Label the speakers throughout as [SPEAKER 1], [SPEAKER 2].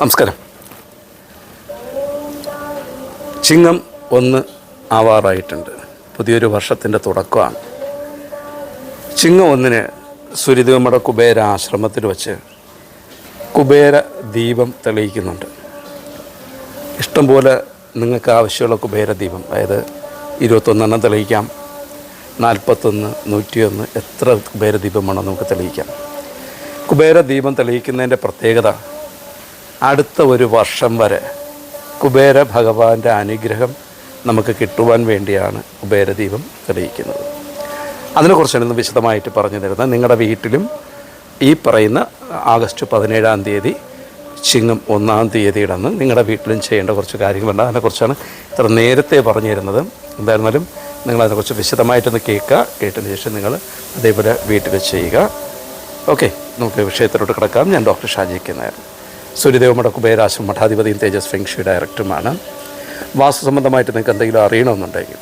[SPEAKER 1] നമസ്കാരം. ചിങ്ങം ഒന്ന് ആവാറായിട്ടുണ്ട്. പുതിയൊരു വർഷത്തിന്റെ തുടക്കമാണ്. ചിങ്ങം ഒന്നിന് സുരിദേവമട കുബേര ആശ്രമത്തിൽ വച്ച് കുബേര ദീപം തെളിയിക്കുന്നുണ്ട്. ഇഷ്ടംപോലെ നിങ്ങൾക്ക് ആവശ്യമുള്ള കുബേര ദീപം അതായത് ഇരുപത്തൊന്നെണ്ണം തെളിയിക്കാം നാൽപ്പത്തൊന്ന് നൂറ്റിയൊന്ന് എത്ര കുബേര ദീപം വേണോ നമുക്ക് തെളിയിക്കാം. കുബേര ദീപം തെളിയിക്കുന്നതിന്റെ പ്രത്യേകത അടുത്ത ഒരു വർഷം വരെ കുബേര ഭഗവാന്റെ അനുഗ്രഹം നമുക്ക് കിട്ടുവാൻ വേണ്ടിയാണ് കുബേരദീപം തെളിയിക്കുന്നത്. അതിനെക്കുറിച്ചാണ് ഇന്ന് വിശദമായിട്ട് പറഞ്ഞു തരുന്നത് നിങ്ങളുടെ വീട്ടിലും ഈ പറയുന്ന ആഗസ്റ്റ് പതിനേഴാം തീയതി ചിങ്ങം ഒന്നാം തീയതിയുടെ അന്ന് നിങ്ങളുടെ വീട്ടിലും ചെയ്യേണ്ട കുറച്ച് കാര്യങ്ങളുണ്ട്. അതിനെക്കുറിച്ചാണ് ഇത്ര നേരത്തെ പറഞ്ഞു തരുന്നത്. എന്തായിരുന്നാലും നിങ്ങൾ അതിനെക്കുറിച്ച് വിശദമായിട്ടൊന്ന് കേൾക്കുക. കേട്ടതിന് ശേഷം നിങ്ങൾ അതേപോലെ വീട്ടിൽ ചെയ്യുക. ഓക്കെ നമുക്ക് വിഷയത്തിലോട്ട് കിടക്കാം. ഞാൻ ഡോക്ടർ ഷാജി നായർ സൂര്യദേവമഠ കുബേരാശ്രം മഠാധിപതിയും തേജസ് ഫെങ്ഷി ഡയറക്ടറുമാണ്. വാസ്തു സംബന്ധമായിട്ട് നിങ്ങൾക്ക് എന്തെങ്കിലും അറിയണമെന്നുണ്ടെങ്കിൽ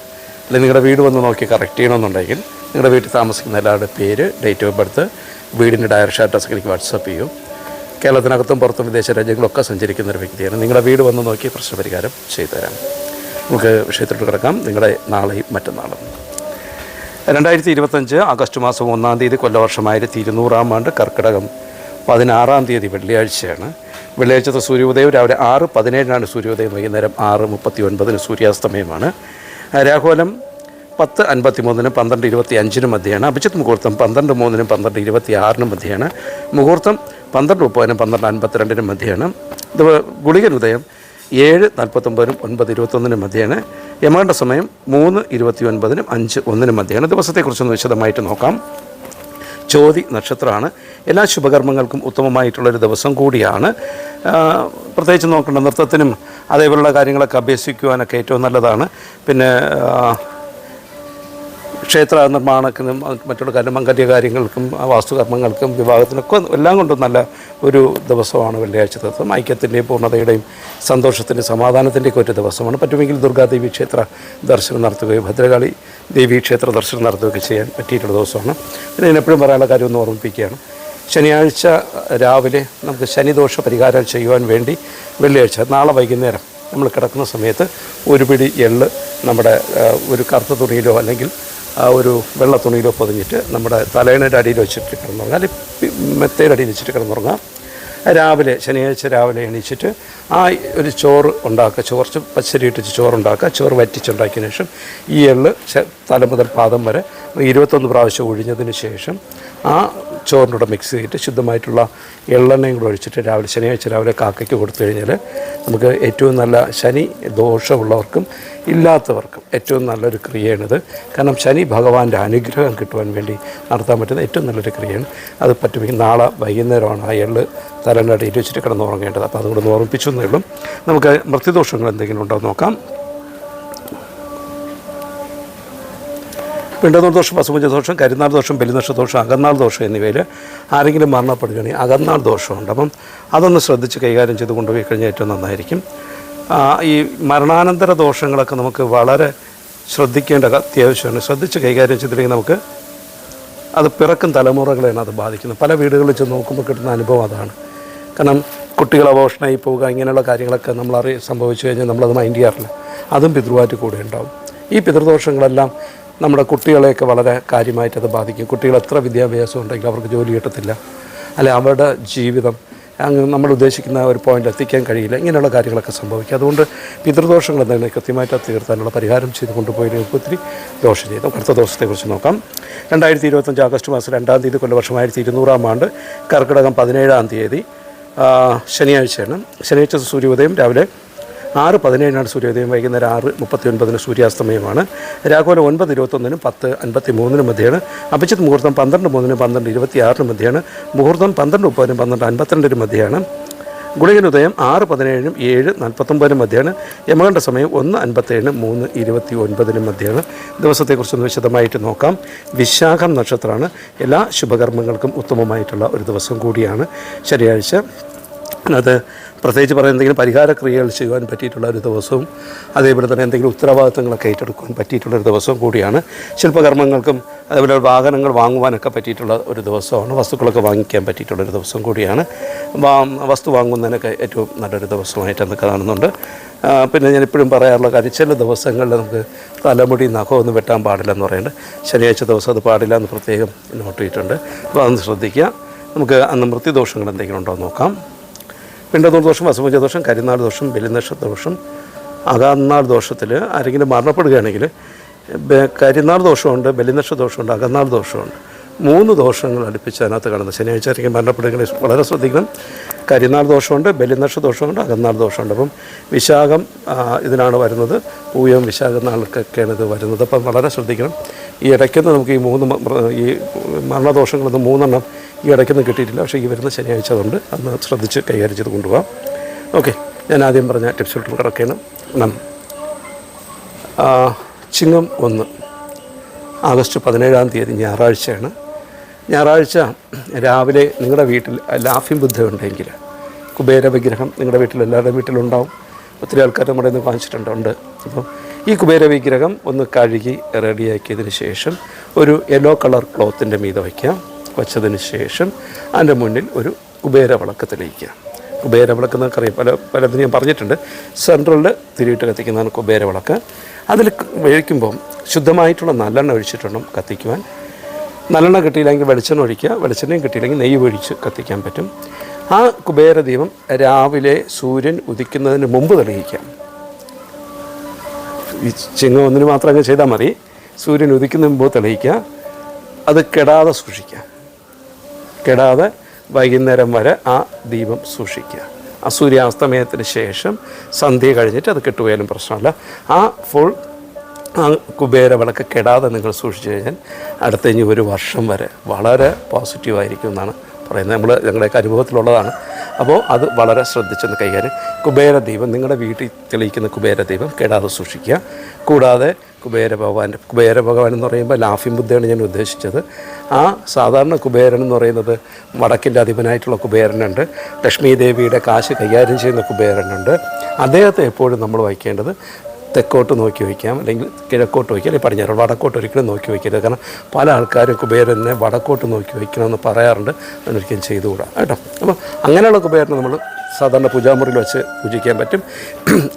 [SPEAKER 1] അല്ലെങ്കിൽ നിങ്ങളുടെ വീട് വന്ന് നോക്കി കറക്റ്റ് ചെയ്യണമെന്നുണ്ടെങ്കിൽ നിങ്ങളുടെ വീട്ടിൽ താമസിക്കുന്ന എല്ലാവരുടെ പേര് ഡേറ്റ് ഓഫ് ബർത്ത് വീടിന്റെ ഡയറക്ഷൻ അഡ്രസ്സൊക്കെ എനിക്ക് വാട്സപ്പ് ചെയ്യും. കേരളത്തിനകത്തും പുറത്തും വിദേശ രാജ്യങ്ങളൊക്കെ സഞ്ചരിക്കുന്ന ഒരു വ്യക്തിയാണ്. നിങ്ങളുടെ വീട് വന്ന് നോക്കി പ്രശ്നപരിഹാരം ചെയ്തു തരാം. നമുക്ക് വിഷയത്തിലോട്ട് കിടക്കാം. നിങ്ങളുടെ നാളെയും മറ്റന്നാളും. രണ്ടായിരത്തി ഇരുപത്തഞ്ച് ആഗസ്റ്റ് മാസം ഒന്നാം തീയതി കൊല്ലവർഷം ആയിരത്തി ഇരുന്നൂറാം ആണ്ട് കർക്കിടകം പതിനാറാം തീയതി വെള്ളിയാഴ്ചയാണ്. വെള്ളിയാഴ്ചത്തെ സൂര്യോദയം രാവിലെ ആറ് പതിനേഴിനാണ് സൂര്യോദയം വൈകുന്നേരം ആറ് മുപ്പത്തി ഒൻപതിന് സൂര്യാസ്തമയമാണ് രാഹുലം പത്ത് അൻപത്തി മൂന്നിനും പന്ത്രണ്ട് ഇരുപത്തി അഞ്ചിനും മധ്യയാണ്. അഭിജിത്ത് മുഹൂർത്തം പന്ത്രണ്ട് മൂന്നിനും പന്ത്രണ്ട് ഇരുപത്തി ആറിനും മധ്യയാണ്. മുഹൂർത്തം പന്ത്രണ്ട് മുപ്പതിനും പന്ത്രണ്ട് അൻപത്തിരണ്ടിനും മധ്യയാണ്. ഇത് ഗുളികൻ ഉദയം ഏഴ് നാൽപ്പത്തൊമ്പതിനും ഒൻപത് ഇരുപത്തൊന്നിനും മധ്യയാണ്. യമാണ്ട സമയം മൂന്ന് ഇരുപത്തി ഒൻപതിനും അഞ്ച് ഒന്നിനും മധ്യയാണ്. ദിവസത്തെക്കുറിച്ചൊന്ന് വിശദമായിട്ട് നോക്കാം. ചോതി നക്ഷത്രമാണ്. എല്ലാ ശുഭകർമ്മങ്ങൾക്കും ഉത്തമമായിട്ടുള്ളൊരു ദിവസം കൂടിയാണ്. പ്രത്യേകിച്ച് നോക്കേണ്ട നൃത്തത്തിനും അതേപോലുള്ള കാര്യങ്ങളൊക്കെ അഭ്യസിക്കുവാനൊക്കെ ഏറ്റവും നല്ലതാണ്. പിന്നെ ക്ഷേത്ര നിർമ്മാണത്തിനും മറ്റുള്ള കാര്യം മംഗല്യ കാര്യങ്ങൾക്കും വാസ്തുകർമ്മങ്ങൾക്കും വിവാഹത്തിനൊക്കെ എല്ലാം കൊണ്ടും നല്ല ഒരു ദിവസമാണ് വെള്ളിയാഴ്ച ദിവസം ഐക്യത്തിന്റെയും പൂർണതയുടെയും സന്തോഷത്തിന്റെയും സമാധാനത്തിന്റെയൊക്കെ ഒരു ദിവസമാണ്. പറ്റുമെങ്കിൽ ദുർഗാദേവി ക്ഷേത്ര ദർശനം നടത്തുകയും ഭദ്രകാളി ദേവി ക്ഷേത്ര ദർശനം നടത്തുകയൊക്കെ ചെയ്യാൻ പറ്റിയിട്ടുള്ള ദിവസമാണ്. പിന്നെ എപ്പോഴും പറയാനുള്ള കാര്യം ഒന്ന് ഓർമ്മിപ്പിക്കുകയാണ്. ശനിയാഴ്ച രാവിലെ നമുക്ക് ശനിദോഷ പരിഹാരം ചെയ്യുവാൻ വേണ്ടി വെള്ളിയാഴ്ച നാളെ വൈകുന്നേരം നമ്മൾ കിടക്കുന്ന സമയത്ത് ഒരു പിടി എൾ നമ്മുടെ ഒരു കറുത്ത തുണിയിലോ അല്ലെങ്കിൽ ഒരു വെള്ള തുണിയിലോ പൊതിഞ്ഞിട്ട് നമ്മുടെ തലേണയുടെ അടിയിൽ വെച്ചിട്ട് കിടന്നുറങ്ങാം. അല്ലെങ്കിൽ മെത്തയുടെ അടിയിൽ വെച്ചിട്ട് കിടന്നുറങ്ങാം. രാവിലെ ശനിയാഴ്ച രാവിലെ എണീച്ചിട്ട് ആ ഒരു ചോറ് ഉണ്ടാക്കുക ചോർച്ച് പച്ചരി ഇട്ടിച്ച് ചോറുണ്ടാക്കുക ചോറ് വറ്റിച്ചുണ്ടാക്കിയതിന് ശേഷം ഈ എള്ള് ചെ- തല മുതൽ പാദം വരെ ഇരുപത്തൊന്ന് പ്രാവശ്യം ഒഴിഞ്ഞതിന് ശേഷം ആ ചോറിന്റെ കൂടെ മിക്സ് ചെയ്തിട്ട് ശുദ്ധമായിട്ടുള്ള എള്ളെണ്ണയും കൂടെ ഒഴിച്ചിട്ട് രാവിലെ ശനിയാഴ്ച രാവിലെ കാക്കയ്ക്ക് കൊടുത്തു കഴിഞ്ഞാൽ നമുക്ക് ഏറ്റവും നല്ല ശനി ദോഷമുള്ളവർക്കും ഇല്ലാത്തവർക്കും ഏറ്റവും നല്ലൊരു ക്രിയയാണിത്. കാരണം ശനി ഭഗവാന്റെ അനുഗ്രഹം കിട്ടുവാൻ വേണ്ടി നടത്താൻ പറ്റുന്ന ഏറ്റവും നല്ലൊരു ക്രിയയാണ്. അത് പറ്റുമെങ്കിൽ നാളെ വൈകുന്നേരമാണ് ആ എൾ തലന്റെ അടിയിൽ വെച്ചിട്ട് കിടന്നുറങ്ങേണ്ടത്. അപ്പോൾ അതുകൊണ്ട് ഓർമ്മിപ്പിച്ചു എന്നേ ഉള്ളൂ. നമുക്ക് മൃത്യുദോഷങ്ങൾ എന്തെങ്കിലും ഉണ്ടോ എന്ന് ദോഷം പിണ്ടദോഷം പശുപഞ്ചദോഷം കരിനാൾ ദോഷം ബലിനക്ഷദോഷം അകന്നാൾ ദോഷം എന്നിവയിൽ ആരെങ്കിലും മരണപ്പെടുകയാണെങ്കിൽ അകന്നാൾ ദോഷമുണ്ട്. അപ്പം അതൊന്ന് ശ്രദ്ധിച്ച് കൈകാര്യം ചെയ്ത് കൊണ്ടുപോയി കഴിഞ്ഞാൽ ഏറ്റവും നന്നായിരിക്കും. ഈ മരണാനന്തര ദോഷങ്ങളൊക്കെ നമുക്ക് വളരെ ശ്രദ്ധിക്കേണ്ട അത്യാവശ്യമാണ്. ശ്രദ്ധിച്ച് കൈകാര്യം ചെയ്തില്ലെങ്കിൽ നമുക്ക് അത് പിറക്കും തലമുറകളെയാണ് അത് ബാധിക്കുന്നത്. പല വീടുകളിൽ ചെന്ന് നോക്കുമ്പോൾ കിട്ടുന്ന അനുഭവം അതാണ്. കാരണം കുട്ടികൾ അപോഷണമായി പോവുക ഇങ്ങനെയുള്ള കാര്യങ്ങളൊക്കെ നമ്മൾ അറി സംഭവിച്ചു കഴിഞ്ഞാൽ നമ്മളത് മൈൻഡ് ചെയ്യാറില്ല. അതും പിതൃവാറ്റ് കൂടെ ഉണ്ടാവും. ഈ പിതൃദോഷങ്ങളെല്ലാം നമ്മുടെ കുട്ടികളെയൊക്കെ വളരെ കാര്യമായിട്ട് അത് ബാധിക്കും. കുട്ടികൾ എത്ര വിദ്യാഭ്യാസം ഉണ്ടെങ്കിലും അവർക്ക് ജോലി കിട്ടത്തില്ല. അല്ലെ അവരുടെ ജീവിതം അങ്ങ് നമ്മൾ ഉദ്ദേശിക്കുന്ന ഒരു പോയിന്റ് എത്തിക്കാൻ കഴിയില്ല. ഇങ്ങനെയുള്ള കാര്യങ്ങളൊക്കെ സംഭവിക്കും. അതുകൊണ്ട് പിതൃദോഷങ്ങൾ എന്തെങ്കിലും കൃത്യമായിട്ട് തീർത്താനുള്ള പരിഹാരം ചെയ്ത് കൊണ്ടുപോയി ഒത്തിരി ദോഷം ചെയ്തു. അടുത്ത ദിവസത്തെക്കുറിച്ച് നോക്കാം. രണ്ടായിരത്തി ഇരുപത്തഞ്ച് ആഗസ്റ്റ് മാസം രണ്ടാം തീയതി കൊല്ലവർഷം ആയിരത്തി ഇരുന്നൂറാം ആണ്ട് കർക്കിടകം പതിനേഴാം തീയതി ശനിയാഴ്ചയാണ്. ശനിയാഴ്ച സൂര്യോദയം രാവിലെ ആറ് പതിനേഴിനാണ് സൂര്യോദയം വൈകുന്നേരം ആറ് മുപ്പത്തി ഒൻപതിന് സൂര്യാസ്തമയമാണ്. രാഘവനം ഒൻപത് ഇരുപത്തൊന്നിനും പത്ത് അൻപത്തി മൂന്നിനും മധ്യയാണ്. അഭിജിത്ത് മുഹൂർത്തം പന്ത്രണ്ട് മൂന്നിനും പന്ത്രണ്ട് ഇരുപത്തി ആറിനും മധ്യയാണ്. മുഹൂർത്തം പന്ത്രണ്ട് മുപ്പതിനും പന്ത്രണ്ട് അൻപത്തിരണ്ടിനും മധ്യയാണ്. ഗുളികൻ ഉദയം ആറ് പതിനേഴിനും ഏഴ് നാൽപ്പത്തൊമ്പതിനും മധ്യയാണ്. യമകണ്ഠ സമയം ഒന്ന് അൻപത്തേഴിനും മൂന്ന് ഇരുപത്തി ഒൻപതിനും മധ്യയാണ്. ദിവസത്തെക്കുറിച്ചൊന്ന് വിശദമായിട്ട് നോക്കാം. വിശാഖം നക്ഷത്രമാണ്. എല്ലാ ശുഭകർമ്മങ്ങൾക്കും ഉത്തമമായിട്ടുള്ള ഒരു ദിവസം കൂടിയാണ് ശനിയാഴ്ച. അത് പ്രത്യേകിച്ച് പറയുന്ന എന്തെങ്കിലും പരിഹാര ക്രിയകൾ ചെയ്യുവാൻ പറ്റിയിട്ടുള്ള ഒരു ദിവസവും അതേപോലെ തന്നെ എന്തെങ്കിലും ഉത്തരവാദിത്തങ്ങളൊക്കെ ഏറ്റെടുക്കുവാൻ പറ്റിയിട്ടുള്ള ഒരു ദിവസവും കൂടിയാണ്. ശില്പകർമ്മങ്ങൾക്കും അതേപോലെ വാഹനങ്ങൾ വാങ്ങുവാനൊക്കെ പറ്റിയിട്ടുള്ള ഒരു ദിവസമാണ്. വസ്തുക്കളൊക്കെ വാങ്ങിക്കാൻ പറ്റിയിട്ടുള്ള ഒരു ദിവസം കൂടിയാണ്. വസ്തു വാങ്ങുന്നതിനൊക്കെ ഏറ്റവും നല്ലൊരു ദിവസമായിട്ട് നമുക്ക് കാണുന്നുണ്ട്. പിന്നെ ഞാൻ ഇപ്പോഴും പറയാറുള്ള കാര്യം ചില ദിവസങ്ങളിൽ നമുക്ക് തലമുടി നഖം ഒന്നും വെട്ടാൻ പാടില്ലെന്ന് പറയുന്നുണ്ട്. ശനിയാഴ്ച ദിവസം അത് പാടില്ല എന്ന് പ്രത്യേകം നോട്ട് ചെയ്തിട്ടുണ്ട് അപ്പോൾ അതൊന്ന് ശ്രദ്ധിക്കുക. നമുക്ക് അന്ന് മൃത്യുദോഷങ്ങൾ എന്തെങ്കിലും ഉണ്ടോ എന്ന് നോക്കാം. പിണ്ടതൂർ ദോഷം വസുഭുജ ദോഷം കരിനാൾ ദോഷം ബലിനക്ഷ ദോഷം അകന്നാൾ ദോഷത്തിൽ ആരെങ്കിലും മരണപ്പെടുകയാണെങ്കിൽ കരിനാൾ ദോഷമുണ്ട് ബലിനക്ഷ ദോഷമുണ്ട് അകന്നാൾ ദോഷമുണ്ട് മൂന്ന് ദോഷങ്ങൾ അടുപ്പിച്ച് അതിനകത്ത് കാണുന്നത്. ശനിയാഴ്ച ആയിരിക്കും മരണപ്പെടുകയാണെങ്കിൽ വളരെ ശ്രദ്ധിക്കണം. കരിനാൾ ദോഷമുണ്ട് ബലിനക്ഷ ദോഷമുണ്ട് അകന്നാൾ ദോഷമുണ്ട് അപ്പം വിശാഖം ഇതിനാണ് വരുന്നത്. പൂയം വിശാഖം നാൾക്കൊക്കെയാണ് ഇത് വരുന്നത്. അപ്പം വളരെ ശ്രദ്ധിക്കണം. ഈ ഇടയ്ക്കുന്ന് നമുക്ക് ഈ മൂന്ന് ഈ മൃ- ഈ മരണദോഷങ്ങളൊന്നും മൂന്നെണ്ണം ഈ ഇടയ്ക്കൊന്നും കിട്ടിയിട്ടില്ല. പക്ഷേ ഈ വരുന്ന ശനിയാഴ്ച അതുകൊണ്ട് അന്ന് ശ്രദ്ധിച്ച് കൈകാര്യം ചെയ്ത് കൊണ്ടുപോകാം. ഓക്കെ. ഞാൻ ആദ്യം പറഞ്ഞ ടിപ്സിലോട്ട് കിടക്കുകയാണ്. നന്ദി. ചിങ്ങം ഒന്ന്. ആഗസ്റ്റ് പതിനേഴാം തീയതി ഞായറാഴ്ചയാണ്. ഞായറാഴ്ച രാവിലെ നിങ്ങളുടെ വീട്ടിൽ ലാഫിംഗ് ബുദ്ധ ഉണ്ടെങ്കിൽ കുബേര വിഗ്രഹം നിങ്ങളുടെ വീട്ടിൽ എല്ലാവരുടെ വീട്ടിലുണ്ടാവും. ഒത്തിരി ആൾക്കാർ നമ്മുടെ നിന്ന് വാങ്ങിച്ചിട്ടുണ്ട് അപ്പം ഈ കുബേര വിഗ്രഹം ഒന്ന് കഴുകി റെഡിയാക്കിയതിന് ശേഷം ഒരു യെല്ലോ കളർ ക്ലോത്തിന്റെ മീതെ വയ്ക്കുക വച്ചതിന് ശേഷം അതിന്റെ മുന്നിൽ ഒരു കുബേര വിളക്ക് തെളിയിക്കുക. കുബേര വിളക്ക് എന്നൊക്കെ പല പലതിനും ഞാൻ പറഞ്ഞിട്ടുണ്ട്. സെൻട്രലിൽ തിരിയിട്ട് കത്തിക്കുന്നതാണ് കുബേര വിളക്ക് അതിൽ ഒഴിക്കുമ്പം ശുദ്ധമായിട്ടുള്ള നല്ലെണ്ണ ഒഴിച്ചിട്ടുണ്ടും കത്തിക്കുവാൻ നല്ലെണ്ണ കിട്ടിയില്ലെങ്കിൽ വെളിച്ചെണ്ണ ഒഴിക്കുക. വെളിച്ചെണ്ണയും കിട്ടിയില്ലെങ്കിൽ നെയ്യ് ഒഴിച്ച് കത്തിക്കാൻ പറ്റും. ആ കുബേര ദീപം രാവിലെ സൂര്യൻ ഉദിക്കുന്നതിന് മുമ്പ് തെളിയിക്കാം. ഈ ചിങ്ങം ഒന്നിന് മാത്രം അങ്ങ് ചെയ്താൽ മതി. സൂര്യൻ ഉദിക്കുന്നതിന് മുമ്പ് തെളിയിക്കുക. അത് കെടാതെ സൂക്ഷിക്കുക. കെടാതെ വൈകുന്നേരം വരെ ആ ദീപം സൂക്ഷിക്കുക. ആ സൂര്യാസ്തമയത്തിന് ശേഷം സന്ധ്യ കഴിഞ്ഞിട്ട് അത് കെട്ടുപോയാലും പ്രശ്നമല്ല. ആ ഫുൾ ആ കുബേര വിളക്ക് കെടാതെ നിങ്ങൾ സൂക്ഷിച്ചു കഴിഞ്ഞാൽ അടുത്ത ഇനി ഒരു വർഷം വരെ വളരെ പോസിറ്റീവായിരിക്കും എന്നാണ് പറയുന്നത്. നമ്മൾ ഞങ്ങളുടെയൊക്കെ അനുഭവത്തിലുള്ളതാണ്. അപ്പോൾ അത് വളരെ ശ്രദ്ധിച്ചൊന്ന് കൈകാര്യം. കുബേര ദീപം നിങ്ങളുടെ വീട്ടിൽ തെളിയിക്കുന്ന കുബേര ദീപം കെടാതെ സൂക്ഷിക്കുക. കൂടാതെ കുബേര ഭഗവാന്റെ കുബേര ഭഗവാൻ എന്ന് പറയുമ്പോൾ ലാഫി ബുദ്ധയാണ് ഞാൻ ഉദ്ദേശിച്ചത്. ആ സാധാരണ കുബേരൻ എന്ന് പറയുന്നത് വടക്കിന്റെ അധിപനായിട്ടുള്ള കുബേരനുണ്ട്. ലക്ഷ്മി ദേവിയുടെ കാശ് കൈകാര്യം ചെയ്യുന്ന കുബേരനുണ്ട്. അദ്ദേഹത്തെ എപ്പോഴും നമ്മൾ വയ്ക്കേണ്ടത് തെക്കോട്ട് നോക്കി വയ്ക്കാം. അല്ലെങ്കിൽ കിഴക്കോട്ട് വയ്ക്കാം. അല്ലെങ്കിൽ പടിഞ്ഞാറ് വടക്കോട്ട് ഒരിക്കലും നോക്കി വയ്ക്കരുത്. കാരണം പല ആൾക്കാരും കുബേരനെ വടക്കോട്ട് നോക്കി വയ്ക്കണമെന്ന് പറയാറുണ്ട്. അതൊരിക്കലും ചെയ്തുകൂടാ. കേട്ടോ. അപ്പോൾ അങ്ങനെയുള്ള കുബേരനെ നമ്മൾ സാധാരണ പൂജാമുറിയിൽ വെച്ച് പൂജിക്കാൻ പറ്റും.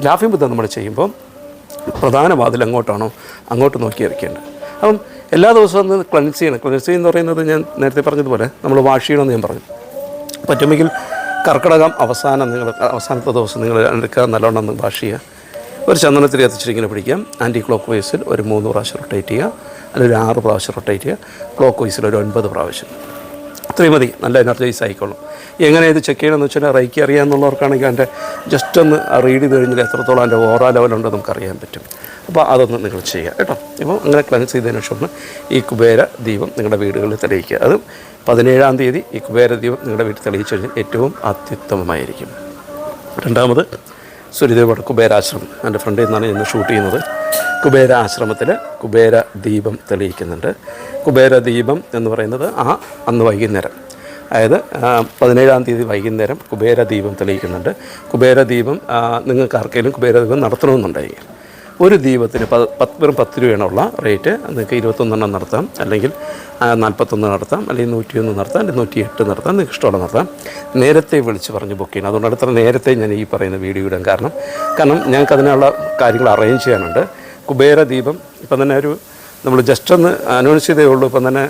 [SPEAKER 1] ലാഫി ബുദ്ധം നമ്മൾ ചെയ്യുമ്പോൾ പ്രധാന വാതിൽ എങ്ങോട്ടാണോ അങ്ങോട്ട് നോക്കി വയ്ക്കേണ്ടത്. അപ്പം എല്ലാ ദിവസവും ഒന്ന് ക്ലൻസ് ചെയ്യണം. ക്ലൻസ് ചെയ്യുന്ന പറയുന്നത് ഞാൻ നേരത്തെ പറഞ്ഞതുപോലെ നമ്മൾ വാഷ് ചെയ്യണമെന്ന് ഞാൻ പറഞ്ഞു. പറ്റുമെങ്കിൽ കർക്കിടകം അവസാനം നിങ്ങൾ അവസാനത്തെ ദിവസം നിങ്ങൾ എടുക്കുക. നല്ലോണം വാഷ് ചെയ്യുക. ഒരു ചന്ദനത്തിൽ കത്തിച്ചിട്ട് പിടിക്കാം. ആന്റി ക്ലോക്ക് വൈസിൽ ഒരു മൂന്ന് പ്രാവശ്യം റൊട്ടേറ്റ് ചെയ്യുക. അല്ലെങ്കിൽ ഒരു ആറ് പ്രാവശ്യം റൊട്ടേറ്റ് ചെയ്യുക. ക്ലോക്ക് വൈസിൽ ഒരു ഒൻപത് പ്രാവശ്യം. അത്രയും മതി. നല്ല എനർജൈസ് ആയിക്കോളും. എങ്ങനെ ഇത് ചെക്ക് ചെയ്യണമെന്ന് വെച്ചാൽ റൈക്ക് അറിയാമെന്നുള്ളവർക്കാണെങ്കിൽ അതിന്റെ ജസ്റ്റ് ഒന്ന് റീഡ് ചെയ്ത് കഴിഞ്ഞാൽ എത്രത്തോളം അതിന്റെ ഓറ ലെവലുണ്ടോ നമുക്ക് അറിയാൻ പറ്റും. അപ്പോൾ അതൊന്ന് നിങ്ങൾ ചെയ്യുക കേട്ടോ. ഇപ്പോൾ അങ്ങനെ ക്ലൻസ് ചെയ്തതിന് ശേഷം ഈ കുബേര ദീപം നിങ്ങളുടെ വീടുകളിൽ തെളിയിക്കുക. അത് പതിനേഴാം തീയതി ഈ കുബേര ദീപം നിങ്ങളുടെ വീട്ടിൽ തെളിയിച്ചു കഴിഞ്ഞാൽ ഏറ്റവും അത്യുത്തമമായിരിക്കും. രണ്ടാമത് സൂര്യദേവയുടെ കുബേരാശ്രമം എന്റെ ഫ്രണ്ടിൽ നിന്നാണ് ഇന്ന് ഷൂട്ട് ചെയ്യുന്നത്. കുബേര ആശ്രമത്തിൽ കുബേര ദീപം തെളിയിക്കുന്നുണ്ട്. കുബേര ദീപം എന്ന് പറയുന്നത് ആ അന്ന് വൈകുന്നേരം. അതായത് പതിനേഴാം തീയതി വൈകുന്നേരം കുബേര ദീപം തെളിയിക്കുന്നുണ്ട്. കുബേര ദീപം നിങ്ങൾക്ക് ആർക്കെങ്കിലും കുബേര ദീപം നടത്തണമെന്നുണ്ടെങ്കിൽ ഒരു ദീപത്തിന് പത്ത് വെറും പത്ത് രൂപയാണുള്ള റേറ്റ്. നിങ്ങൾക്ക് ഇരുപത്തൊന്നെണ്ണം നടത്താം. അല്ലെങ്കിൽ നാൽപ്പത്തൊന്ന് നടത്താം. അല്ലെങ്കിൽ നൂറ്റിയൊന്ന് നടത്താം. അല്ലെങ്കിൽ നൂറ്റി എട്ട് നടത്താം. നിങ്ങൾക്ക് ഇഷ്ടമുള്ള നടത്താം. നേരത്തെ വിളിച്ച് പറഞ്ഞ് ബുക്ക് ചെയ്യണം. അതുകൊണ്ട് അത്ര നേരത്തെ ഞാൻ ഈ പറയുന്ന വീഡിയോ ഇടാൻ കാരണം. കാരണം ഞങ്ങൾക്ക് അതിനുള്ള കാര്യങ്ങൾ അറേഞ്ച് ചെയ്യാനുണ്ട്. കുബേര ദീപം. ഇപ്പം തന്നെ ഒരു നമ്മൾ ജസ്റ്റ് ഒന്ന് അനൗൺസ് ചെയ്തേ ഉള്ളൂ. ഇപ്പം തന്നെ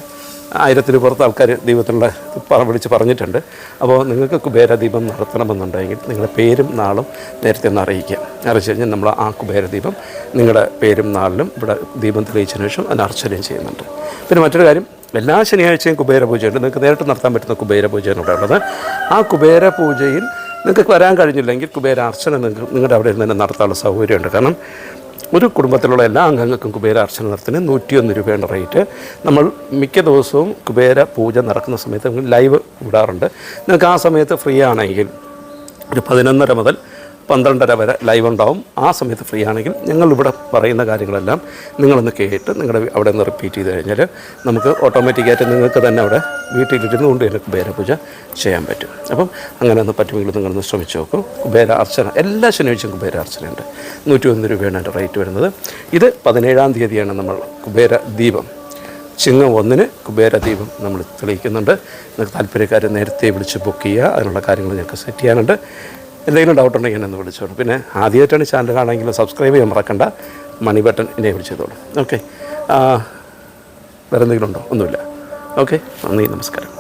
[SPEAKER 1] ആയിരത്തിന് പുറത്ത് ആൾക്കാർ ദീപത്തിലുള്ള പറ- വിളിച്ച് പറഞ്ഞിട്ടുണ്ട്. അപ്പോൾ നിങ്ങൾക്ക് കുബേരദീപം നടത്തണമെന്നുണ്ടെങ്കിൽ നിങ്ങളുടെ പേരും നാളും നേരത്തെ ഒന്ന് അറിയിക്കുക. അറിയിച്ചു കഴിഞ്ഞാൽ നമ്മൾ ആ കുബേരദീപം നിങ്ങളുടെ പേരും നാളിലും ഇവിടെ ദീപം തെളിയിച്ചതിന് ശേഷം അതിന് അർച്ചനയും ചെയ്യുന്നുണ്ട്. പിന്നെ മറ്റൊരു കാര്യം എല്ലാ ശനിയാഴ്ചയും കുബേര പൂജയുണ്ട് നിങ്ങൾക്ക് നേരിട്ട് നടത്താൻ പറ്റുന്ന കുബേര പൂജയാണ് ഇവിടെ ഉള്ളത്. ആ കുബേര പൂജയിൽ നിങ്ങൾക്ക് വരാൻ കഴിഞ്ഞില്ലെങ്കിൽ കുബേര അർച്ചന നിങ്ങൾക്ക് നിങ്ങളുടെ അവിടെ നിന്ന് തന്നെ നടത്താനുള്ള സൗകര്യമുണ്ട്. കാരണം ഒരു കുടുംബത്തിലുള്ള എല്ലാ അംഗങ്ങൾക്കും കുബേര അർച്ചന നടത്തിന് നൂറ്റിയൊന്ന് രൂപയാണ് റേറ്റ്. നമ്മൾ മിക്ക ദിവസവും കുബേര പൂജ നടക്കുന്ന സമയത്ത് ലൈവ് വിടാറുണ്ട്. നിങ്ങൾക്ക് ആ സമയത്ത് ഫ്രീ ആണെങ്കിൽ ഒരു പതിനൊന്നര മുതൽ പന്ത്രണ്ടര വരെ ലൈവ് ഉണ്ടാവും. ആ സമയത്ത് ഫ്രീ ആണെങ്കിൽ ഞങ്ങൾ ഇവിടെ പറയുന്ന കാര്യങ്ങളെല്ലാം നിങ്ങളൊന്ന് കേട്ട് നിങ്ങളുടെ അവിടെ നിന്ന് റിപ്പീറ്റ് ചെയ്ത് കഴിഞ്ഞാൽ നമുക്ക് ഓട്ടോമാറ്റിക്കായിട്ട് നിങ്ങൾക്ക് തന്നെ അവിടെ വീട്ടിലിരുന്നു കൊണ്ട് തന്നെ കുബേരപൂജ ചെയ്യാൻ പറ്റും. അപ്പം അങ്ങനെ ഒന്ന് പറ്റുമെങ്കിൽ നിങ്ങളൊന്ന് ശ്രമിച്ചു നോക്കും. കുബേര അർച്ചന എല്ലാ ശനിയാഴ്ചയും കുബേര അർച്ചനയുണ്ട് നൂറ്റി ഒന്ന് രൂപയാണ് അതിന്റെ റേറ്റ് വരുന്നത്. ഇത് പതിനേഴാം തീയതിയാണ് നമ്മൾ കുബേര ദീപം. ചിങ്ങം ഒന്നിന് കുബേര ദീപം നമ്മൾ തെളിയിക്കുന്നുണ്ട്. നിങ്ങൾക്ക് താല്പര്യക്കാരെ നേരത്തെ വിളിച്ച് ബുക്ക് ചെയ്യുക. അതിനുള്ള കാര്യങ്ങൾ ഞങ്ങൾക്ക് സെറ്റ് ചെയ്യാനുണ്ട്. എന്തെങ്കിലും ഡൗട്ട് ഉണ്ടെങ്കിൽ എന്നെ ഒന്ന് വിളിച്ചോളൂ പിന്നെ ആദ്യമായിട്ടാണ് ചാനൽ കാണാമെങ്കിൽ സബ്സ്ക്രൈബ് ചെയ്യാൻ മറക്കണ്ട. മണി ബട്ടൺ എന്നെ വിളിച്ചതോളൂ ഓക്കെ വേറെ എന്തെങ്കിലും ഉണ്ടോ? ഒന്നുമില്ല. ഓക്കെ നന്ദി നമസ്കാരം.